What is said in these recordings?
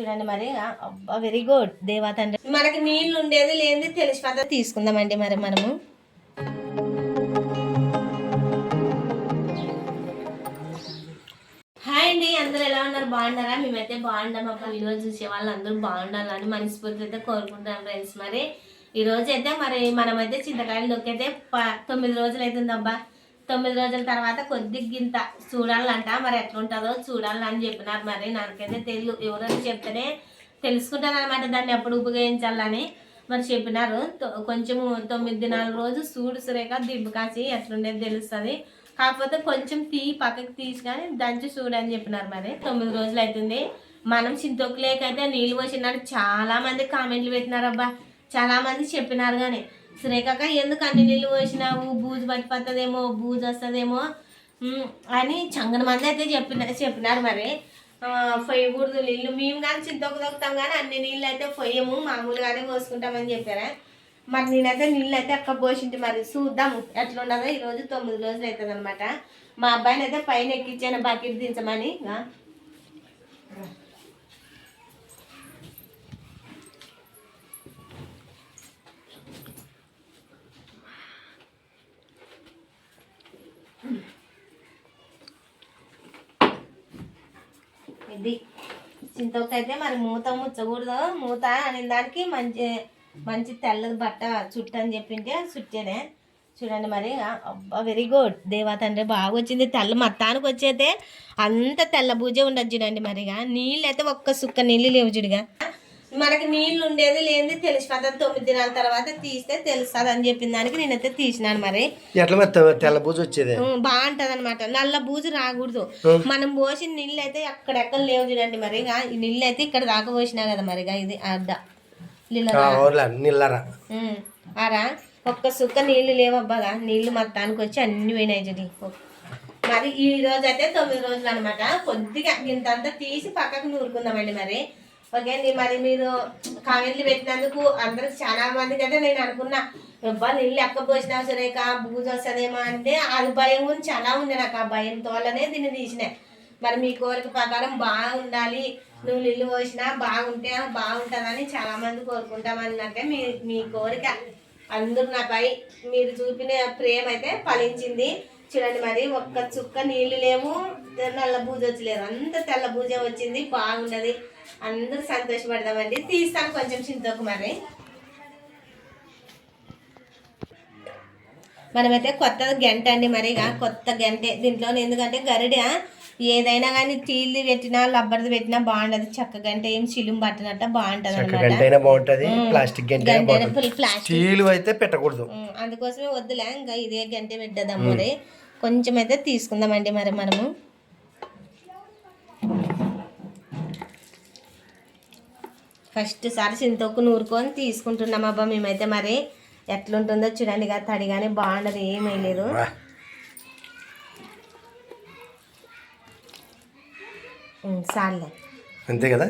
చూడండి మరి. అబ్బా వెరీ గుడ్ దేవా తండ్రి. మనకి నీళ్ళు ఉండేది లేనిది తెలిసి పద్ధతి తీసుకుందామండి మరి మనము. హాయ్ అండి అందరూ ఎలా ఉన్నారు? బాగున్నారా? మేమైతే బాగున్నాం అబ్బా. వీడియో చూసే వాళ్ళు అందరూ బాగుండాలని మనస్ఫూర్తి అయితే కోరుకుంటాం ఫ్రెండ్స్ మరి. ఈ రోజు అయితే మరి మనమైతే చింతకాయలు నొక్కైతే ప- తొమ్మిది రోజులు అవుతుంది అబ్బా తొమ్మిది రోజుల తర్వాత కొద్ది గింత చూడాలంట. మరి ఎట్లుంటుందో చూడాలని చెప్పినారు మరి. నాకైతే తెలియదు ఎవరైనా చెప్తేనే తెలుసుకుంటాను అనమాట దాన్ని ఎప్పుడు ఉపయోగించాలని మరి చెప్పినారు. తొ- కొంచెము తొమ్మిది దినాల రోజు సూడు సురేఖ దిబ్బు కాసి ఎట్లుండేది తెలుస్తుంది. కాకపోతే కొంచెం తీ పక్కకి తీసుకొని దంచి చూడు అని చెప్పినారు మరి. తొమ్మిది రోజులు అవుతుంది మనం చింతొక్కులేకైతే నీళ్ళు పోసినాడు. చాలా మంది కామెంట్లు పెట్టినారు అబ్బా. చాలా మంది చెప్పినారు కానీ సురేఖక ఎందుకు అన్ని నీళ్ళు పోసినావు? బూజు పట్టిపోతుందేమో బూజు వస్తుందేమో? అని చంగన మంది అయితే చెప్పిన చెప్పినారు మరి. ఆ, పొయ్యకూడదు నీళ్ళు. మేము కానీ చింతొక్కు దొక్కుతాం కానీ అన్ని నీళ్ళు అయితే పొయ్యము మామూలుగానే పోసుకుంటామని చెప్పారా? మరి నేనైతే నీళ్ళు అయితే అక్క పోసింటి మరి? చూద్దాము ఎట్లా ఉండదో ఈరోజు తొమ్మిది రోజులు అవుతుంది అనమాట మా అబ్బాయిని అయితే పైన ఎక్కించాను బకెట్ దించమని. ఇది చింతొక్క అయితే మరి మూత ముచ్చకూడదు. మూత అనే దానికి మంచి మంచి తెల్లది బట్ట చుట్టని అని చెప్పింటే చుట్టేనే. చూడండి మరి అబ్బా వెరీ గుడ్ దేవత తండ్రి బాగా వచ్చింది. తెల్ల మొత్తానికి వచ్చేతే అంత తెల్ల బూజే ఉండదు చూడండి మరిగా నీళ్ళు అయితే ఒక్క సుక్క నీళ్ళు లేవు చూడుగా మనకి నీళ్ళు ఉండేది లేనిది తెలిసిపోతుంది తొమ్మిది దినాల తర్వాత తీస్తే తెలుస్తుంది అని చెప్పిన దానికి నేనైతే తీసినాను మరి. ఎట్లా మరి తెల్ల బూజు వచ్చేది? బాగుంటది అనమాట నల్ల బూజు రాకూడదు. మనం పోసిన నీళ్ళు అయితే అక్కడెక్కడ లేవు చూడండి మరి. నీళ్ళు అయితే ఇక్కడ దాకా పోసినా కదా మరిగా ఇది అడ్డ. నిల్లరా ఆరా? ఒక్క సుక్క నీళ్ళు లేవబ్బాగా నీళ్ళు మొత్తానికి వచ్చి అన్ని పోయినాయి చూడి. మరి ఈ రోజు అయితే తొమ్మిది రోజులు అనమాట కొద్దిగా ఇంతంతా తీసి పక్కకు నూరుకుందామండి మరి. ఓకే అండి మరి మీరు కామెంట్లు పెట్టినందుకు అందరికి చాలా మందికి అయితే నేను అనుకున్నా అబ్బా నీళ్ళు ఎక్క పోసినా సురేఖ బూజు వస్తుందేమో అంటే అది భయం గురించి చాలా ఉంది నాకు ఆ భయంతో వల్లనే దీన్ని తీసిన. మరి మీ కోరిక ప్రకారం బాగుండాలి నువ్వు నీళ్ళు పోసినా బాగుంటే బాగుంటుందని చాలా మంది కోరుకుంటామన్నట్టే మీ మీ కోరిక. అందరూ నాపై మీరు చూపిన ప్రేమ అయితే ఫలించింది. చూడండి మరి. ఒక్క చుక్క నీళ్ళు లేవు. నల్ల బూజ వచ్చలేదు. అంత తెల్ల బూజ వచ్చింది. బాగున్నది. అందరూ సంతోషపడదామండి. తీస్తాను కొంచెం చింతకు మరి. మనమైతే కొత్త గంట అండి మరి ఇక కొత్త గంటే. దీంట్లో ఎందుకంటే గరిడ ఏదైనా కానీ టీల్ది పెట్టినా లబ్బర్ది పెట్టినా బాగుండదు. చక్క గంట ఏం చిలుం పట్టినట్ట బాగుంటది అనమాట బాగుంటది ప్లాస్టిక్ బాగుంటది. స్టీల్ అయితే పెట్టకూడదు. అందుకోసమే వద్దులే ఇంకా ఇదే గంటే పెట్టేద్దాం మరి. కొంచెం అయితే తీసుకుందామండి మరి మనము. ఫస్ట్ సారి చింతొక్కు నూరుకొని తీసుకుంటున్నాం అబ్బా మేమైతే మరి. ఎట్లుంటుందో చూడండి ఇక తడిగానే బాగుండదు ఏమీ లేదు. చాలులే అంతే కదా.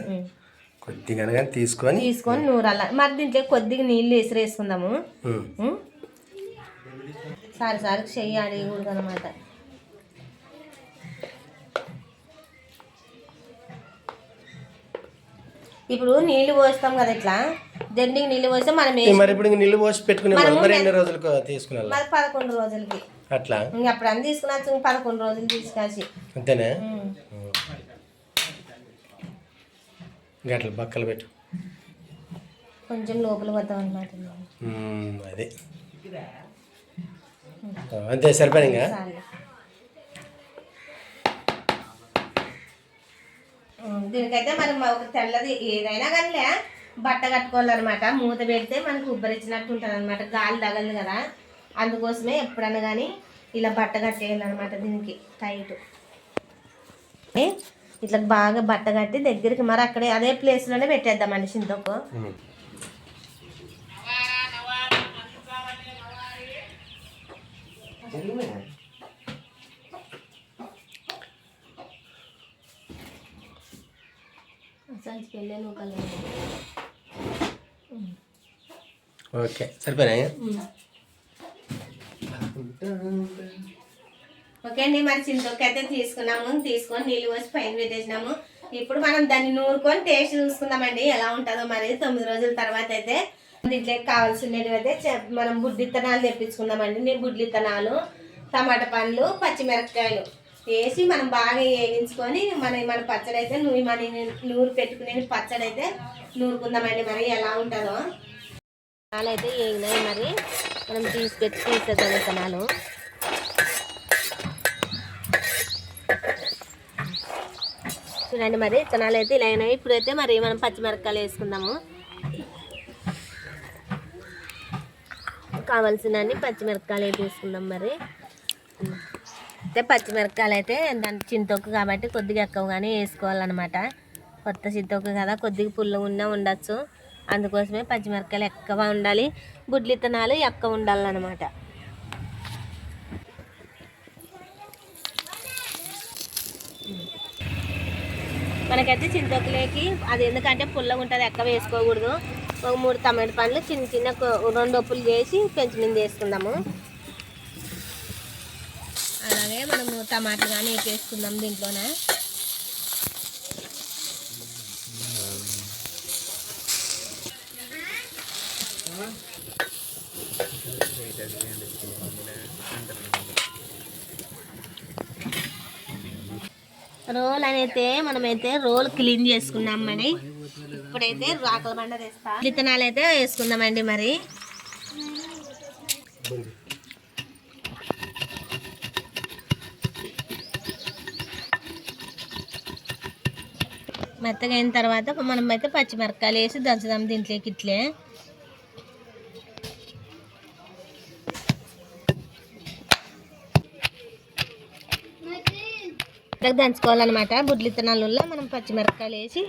కొద్దిగా కానీ తీసుకొని తీసుకొని నూరాల. మరి దీంట్లో కొద్దిగా నీళ్ళు వేసుకుందాము. ఉమ్. సారి సారి చెయ్యి అడిగకూడదు అనమాట ఇప్పుడు నీళ్ళు పోస్తాం కదా ఇట్లా? దండికి నీళ్ళు పోస్తే మనం మరి ఇప్పుడు నీళ్ళు పోసి పెట్టుకునే మరి ఎన్ని రోజులకు తీసుకున్నా మరి పదకొండు రోజులకి. అట్లా? ఇంక అప్పుడు అన్ని తీసుకున్నా పదకొండు రోజులు తీసుకొచ్చి. అంతేనా? గట్ల బక్కలు పెట్టు. కొంచెం లోపల పోతాం అనమాట అది. అంతే సరిపోయింది ఇంకా? దీనికైతే మనం ఒక తెల్లది ఏదైనా కానీ బట్ట కట్టుకోవాలన్నమాట. మూత పెడితే మనకు ఉబ్బరించినట్టు ఉంటుంది అనమాట గాలి తగలదు కదా. అందుకోసమే ఎప్పుడన్నా కానీ ఇలా బట్ట కట్టేయాలన్నమాట దీనికి టైట్. ఇట్లా బాగా బట్ట కట్టి దగ్గరికి మరి అక్కడే అదే ప్లేస్లోనే పెట్టేద్దామండి చింతకు ఓకే సరిపోయినాయి? ఓకే అండి. మరి చింతొక్క అయితే తీసుకున్నాము. తీసుకొని నీళ్ళు పోసి పైన పెట్టేసినాము. ఇప్పుడు మనం దాన్ని నూరుకొని టేస్ట్ చూసుకుందామండి. ఎలా ఉంటుందో మరి తొమ్మిది రోజుల తర్వాత అయితే. దీంట్లోకి కావాల్సినవి అయితే మనం బుడ్డి ఇత్తనాలు తెప్పించుకుందామండి. నేను బుడ్డి ఇత్తనాలు టమాటా పండ్లు పచ్చిమిరపకాయలు వేసి మనం బాగా వేగించుకొని మన మన పచ్చడి అయితే నూనె మన నూరు పెట్టుకునే పచ్చడి అయితే నూరుకుందామండి. మరి ఎలా ఉంటుందో. అలా అయితే వేగినాయి మరి. మనం తీసి పెట్టి తీసేద్దాం విత్తనాలు చూడండి మరి విత్తనాలు అయితే ఇలా అయినాయి. ఇప్పుడైతే మరి మనం పచ్చిమిరపకాయలు వేసుకుందాము. కావాల్సినన్ని పచ్చిమిరపకాయలు అయితే వేసుకుందాం మరి. అయితే పచ్చిమిరపకాయలు అయితే దాని చింతొక్కు కాబట్టి కొద్దిగా ఎక్కువగానే వేసుకోవాలన్నమాట. కొత్త చింతొక్కు కదా కొద్దిగా పుల్ల ఉన్నా ఉండొచ్చు. అందుకోసమే పచ్చిమిరపకాయలు ఎక్కువ ఉండాలి. గుడ్లు ఇత్తనాలు ఎక్కువ ఉండాలన్నమాట. మనకైతే చింతొక్కలేకి అది ఎందుకంటే పుల్లగా ఉంటుంది ఎక్క వేసుకోకూడదు. ఒక మూడు టమాటా పండ్లు చిన్న చిన్న రెండు ఒప్పులు చేసి పెంచి వేసుకుందాము. అలాగే మనము టమాటాలు కానీ వేసుకుందాం దీంట్లోనే. రోల్ అనైతే మనమైతే రోల్ క్లీన్ చేసుకున్నాం మరి. ఇప్పుడైతే రాకల బండ తెస్తా. విత్తనాలు అయితే వేసుకుందామండి మరి. మెత్తగా అయిన తర్వాత మనం అయితే పచ్చిమిరపకాయలు వేసి దంచుదాం దీంట్లోకి ఇట్లే. మెత్తగా దంచుకోవాలన్నమాట. బుడ్లు ఇత్తనాలలో మనం పచ్చిమిరపకాయలు వేసి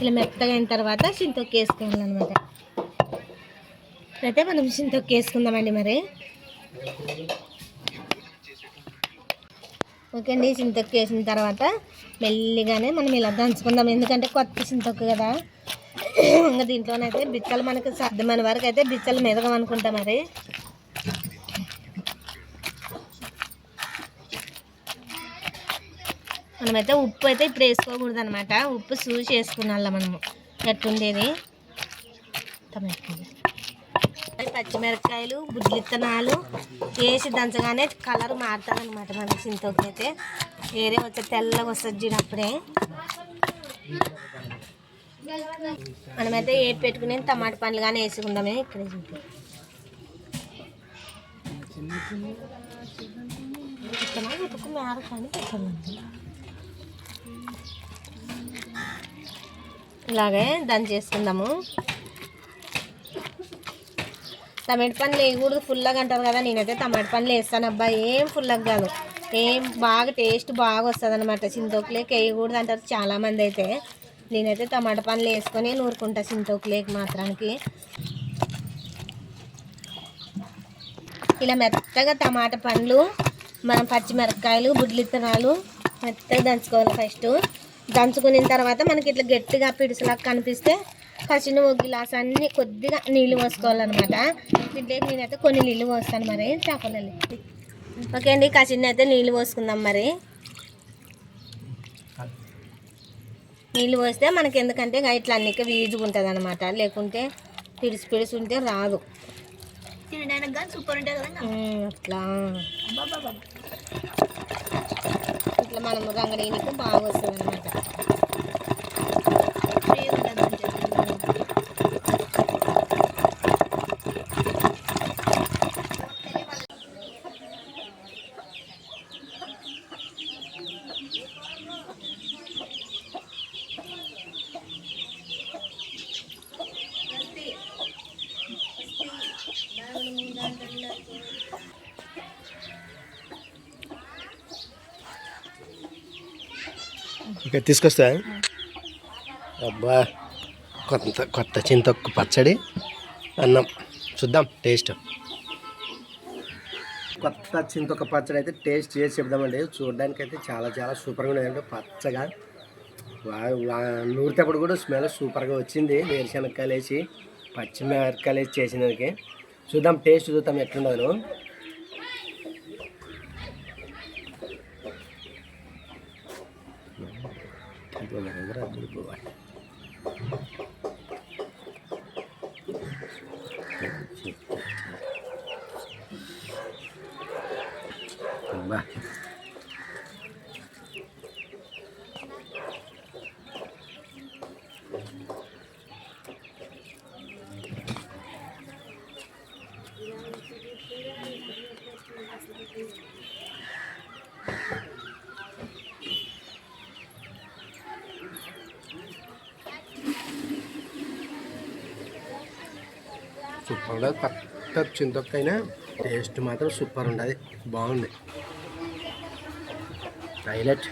ఇలా మెత్తగా అయిన తర్వాత చింతొక్కు వేసుకోవాలన్నమాట. అయితే మనం చింతొక్కు వేసుకుందామండి మరి. ఓకే అండి చింతొక్కు వేసిన తర్వాత మెల్లిగానే మనం ఇలా దంచుకుందాం. ఎందుకంటే కొత్త చింతొక్కు కదా. ఇంకా దీంట్లోనైతే బిచ్చలు మనకి సర్దమైన వరకు అయితే బిచ్చలు మెదగం మరి. మనమైతే ఉప్పు అయితే ఇప్పుడు వేసుకోకూడదు అనమాట ఉప్పు చూసి వేసుకున్నాళ్ళ మనము. ఎట్టుండేది పచ్చిమిరపకాయలు బుడ్లు విత్తనాలు వేసి దంచగానే కలర్ మారుతుంది అనమాట మన చింతకి అయితే వేరే వచ్చే తెల్లగా వస్తుంది చూడప్పుడే మనమైతే ఏటి పెట్టుకుని టమాటా పండ్లు కానీ వేసుకుందామే ఇక్కడ చూపి విత్తనాలు మేర కానీ పెట్టాలి ఇలాగే దాన్ని చేసుకుందాము. టమాటా పండ్లు వేయకూడదు ఫుల్గా అంటారు కదా నేనైతే టమాటా పండ్లు వేస్తాను. అబ్బా ఏం ఫుల్గా కాదు. ఏం బాగా టేస్ట్ బాగా వస్తుంది అనమాట చింతోకులేకి వేయకూడదు అంటారు చాలామంది అయితే. నేనైతే టమాటా పండ్లు వేసుకొని నూరుకుంటా చింతోకులేకి మాత్రానికి. ఇలా మెత్తగా టమాటా పండ్లు మనం పచ్చిమిరపకాయలు బుడ్లు ఇత్తనాలు మెత్తగా దంచుకోవాలి ఫస్ట్ దంచుకున్న తర్వాత మనకి ఇట్లా గట్టిగా పిడిసలాగా కనిపిస్తే కసిన ఒక గ్లాస్ అన్ని కొద్దిగా నీళ్ళు పోసుకోవాలన్నమాట. దీంట్లోకి నేనైతే కొన్ని నీళ్ళు పోస్తాను మరి. చేపలల్లి. ఓకే అండి కసిన అయితే నీళ్ళు పోసుకుందాం మరి. నీళ్ళు పోస్తే మనకి ఎందుకంటే ఇట్లా అన్నిక వీజుగా ఉంటుంది అనమాట లేకుంటే పిడిసి పిడిసి ఉంటే రాదు. అట్లా. ఇట్లా మనం రంగడీనికి బాగా వస్తుంది అనమాట ఇక తీసుకొస్తా. అబ్బా కొత్త కొత్త చింతొక్కు పచ్చడి అన్నం. చూద్దాం టేస్ట్. కొత్త చింతొక్క పచ్చడి అయితే టేస్ట్ చేసి చెప్దామండి. చూడడానికి అయితే చాలా చాలా సూపర్గా ఉండేదండి పచ్చగా. వా- నూరితేప్పుడు కూడా స్మెల్ సూపర్గా వచ్చింది. వేరుశనక్కాయలు వేసి పచ్చిమిరపకాయలు వేసి చేసినకి చూద్దాం టేస్ట్ చూద్దాం ఎట్లుండదు விவரங்களை அறிந்து ఉండదు కొత్త చింతొక్కైనా టేస్ట్ మాత్రం సూపర్ ఉండదు. బాగుంది. హైలైట్.